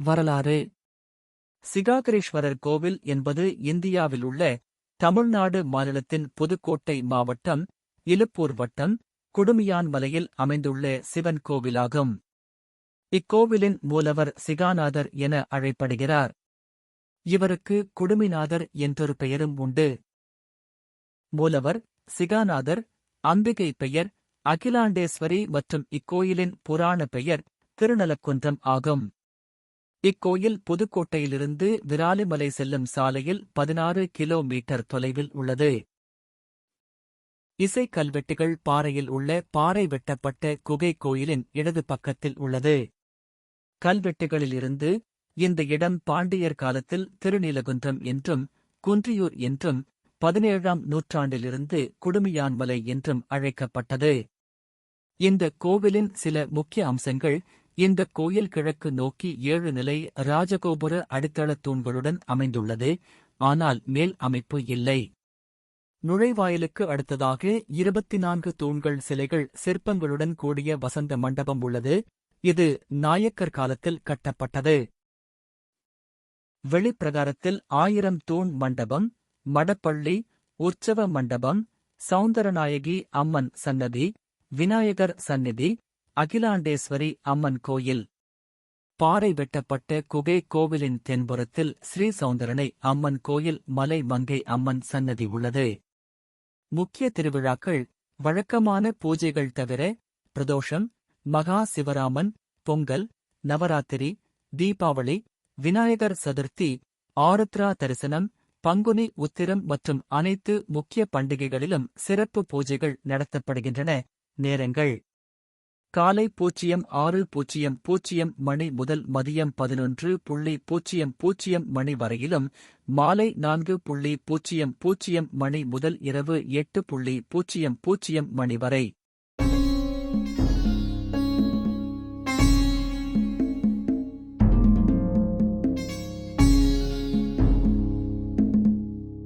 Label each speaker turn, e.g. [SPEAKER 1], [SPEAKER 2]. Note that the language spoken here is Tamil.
[SPEAKER 1] வரலாறு. சிகாகரேஸ்வரர் கோவில் என்பது இந்தியாவில் உள்ள தமிழ்நாடு மாநிலத்தின் புதுக்கோட்டை மாவட்டம் இலுப்பூர் வட்டம் குடுமியான் மலையில் அமைந்துள்ள சிவன் கோவிலாகும். இக்கோவிலின் மூலவர் சிகாநாதர் என அழைப்படுகிறார். இவருக்கு குடுமிநாதர் என்றொரு பெயரும் உண்டு. மூலவர் சிகாநாதர் அம்பிகை பெயர் அகிலாண்டேஸ்வரி மற்றும் இக்கோயிலின் புராண பெயர் திருநலக்குன்றம் ஆகும். இக்கோயில் புதுக்கோட்டையிலிருந்து விராலிமலை செல்லும் சாலையில் பதினாறு கிலோமீட்டர் தொலைவில் உள்ளது. இசை கல்வெட்டுகள் பாறையில் உள்ள பாறை வெட்டப்பட்ட குகை கோயிலின் இடது பக்கத்தில் உள்ளது. கல்வெட்டுகளிலிருந்து இந்த இடம் பாண்டியர் காலத்தில் திருநீலகுன்றம் என்றும் குன்றியூர் என்றும் பதினேழாம் நூற்றாண்டிலிருந்து குடுமியான்மலை என்றும் அழைக்கப்பட்டது. இந்த கோவிலின் சில முக்கிய அம்சங்கள் இந்த கோயில் கிழக்கு நோக்கி ஏழு நிலை ராஜகோபுர அடித்தள தூண்களுடன் அமைந்துள்ளது ஆனால் மேல் அமைப்பு இல்லை. நுழைவாயிலுக்கு அடுத்ததாக இருபத்தி நான்கு தூண்கள் சிலைகள் சிற்பங்களுடன் கூடிய வசந்த மண்டபம் உள்ளது. இது நாயக்கர் காலத்தில் கட்டப்பட்டது. வெளிப்பிரகாரத்தில் ஆயிரம் தூண் மண்டபம் மடப்பள்ளி உற்சவ மண்டபம் சௌந்தரநாயகி அம்மன் சன்னதி விநாயகர் சந்நிதி அகிலாண்டேஸ்வரி அம்மன் கோயில். பாறை வெட்டப்பட்ட குகை கோவிலின் தென்புறத்தில் ஸ்ரீ சௌந்தரனை அம்மன் கோயில் மலை மங்கை அம்மன் சன்னதி உள்ளது. முக்கிய திருவிழாக்கள் வழக்கமான பூஜைகள் தவிர பிரதோஷம் மகா சிவராமன் பொங்கல் நவராத்திரி தீபாவளி விநாயகர் சதுர்த்தி ஆருத்ரா தரிசனம் பங்குனி உத்திரம் மற்றும் அனைத்து முக்கிய பண்டிகைகளிலும் சிறப்பு பூஜைகள் நடத்தப்படுகின்றன. நேரங்கள் காலை பூஜ்ஜியம் ஆறு பூஜ்ஜியம் பூஜ்ஜியம் மணி முதல் மதியம் பதினொன்று புள்ளி பூஜ்ஜியம் பூஜ்ஜியம் மணி வரையிலும் மாலை நான்கு புள்ளி பூஜ்ஜியம் பூஜ்ஜியம் மணி முதல் இரவு எட்டு புள்ளி பூஜ்ஜியம் பூஜ்ஜியம் மணி வரை.